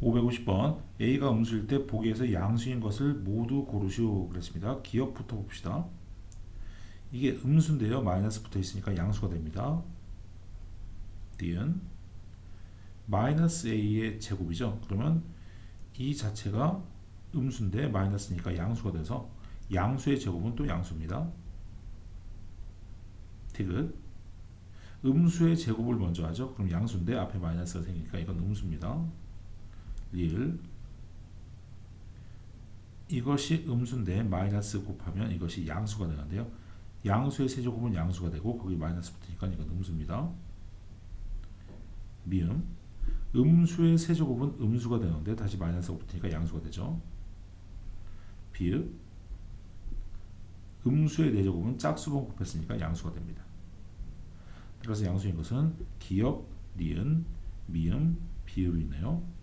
550번 A가 음수일 때 보기에서 양수인 것을 모두 고르시오 그랬습니다. 기억부터 봅시다. 이게 음수인데요. 마이너스 붙어 있으니까 양수가 됩니다. 니은 마이너스 A의 제곱이죠. 그러면 이 자체가 음수인데 마이너스니까 양수가 돼서 양수의 제곱은 또 양수입니다. 디귿 음수의 제곱을 먼저 하죠. 그럼 양수인데 앞에 마이너스가 생기니까 이건 음수입니다. 리을 이것이 음수인데 마이너스 곱하면 이것이 양수가 되는데요. 양수의 세제곱은 양수가 되고 거기 마이너스 붙으니까 이건 음수입니다. 미음 음수의 세제곱은 음수가 되는데 다시 마이너스가 붙으니까 양수가 되죠. 비읍 음수의 네제곱은 짝수번 곱했으니까 양수가 됩니다. 그래서 양수인 것은 기역, 니은, 미음, 비읍이네요.